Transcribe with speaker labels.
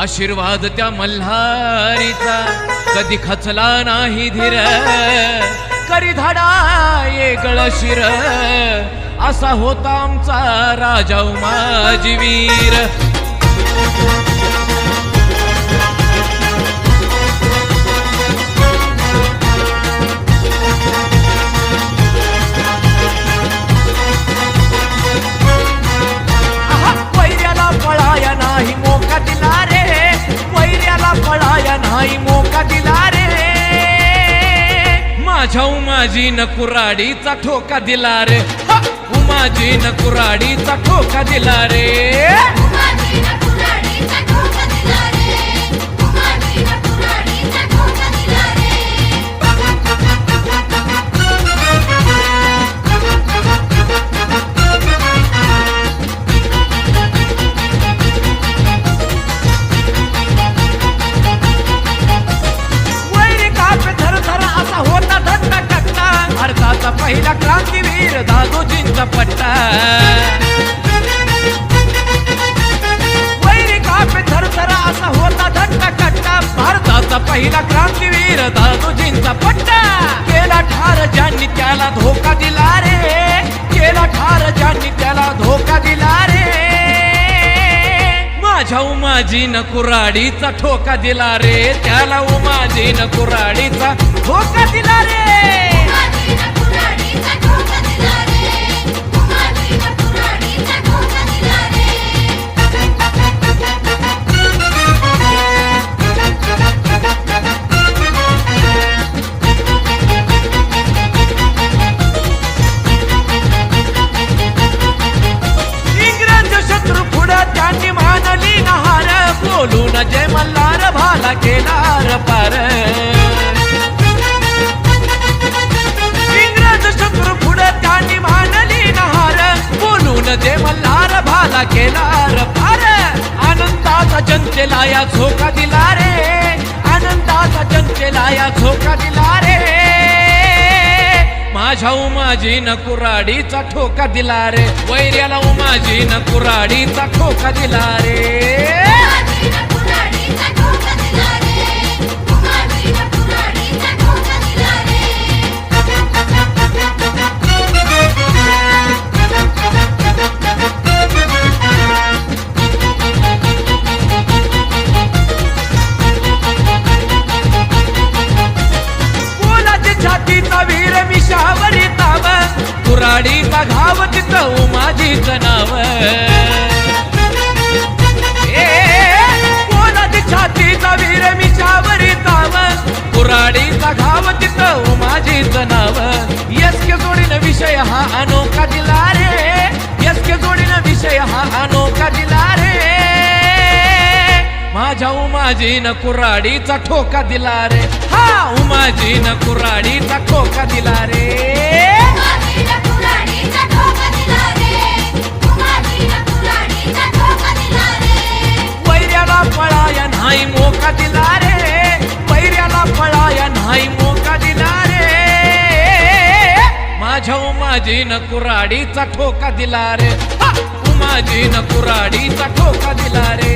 Speaker 1: आशीर्वाद त्या मल्हारीचा. कधी खचला नाही धीर करी धाडा ये गळशिर असा होता आमचा राजा माझी वीर. माझ्या उमाजी न कुराडीचा ठोका दिला रे. उमाजी न कुराडीचा ठोका दिला रे. दादोजींचा पट्टा. वैरी काप धर असा होता धंदा कट्टा भारताचा पहिला क्रांतीवीर दादोजींचा पट्टा. केला ठार ज्यांनी त्याला धोका दिला रे. केला ठार ज्यांनी त्याला धोका दिला रे. माझ्या उमाजीन कुराडीचा ठोका दिला रे. त्याला उमाजीन कुराडीचा ठोका दिला रे. जनतेला या झोका दिला रे. आनंदाचा जनतेला या झोका दिला रे. माझ्या उमाजी न कुराडीचा ठोका दिला रे. वैर्याला उमाजी न कुराडीचा ठोका दिला रे. कुराडीचा घाव तिथं माझी नाव कोणाची छातीचा वीर मिशावरी ताव कुराडीचा घाव तिथं माझी नाव यसके जोडीनं विषय हा अनोखा दिला रे. यसके जोडीनं विषय हा अनोखा दिला रे. माझ्या उमाजीन कुराडीचा ठोका दिला रे. हा उमाजीन कुराडीचा ठोका दिला रे.
Speaker 2: उमाजीन कुराडीचा ठोका दिला रे.
Speaker 1: उमाजीन कुराडीचा ठोका दिला रे.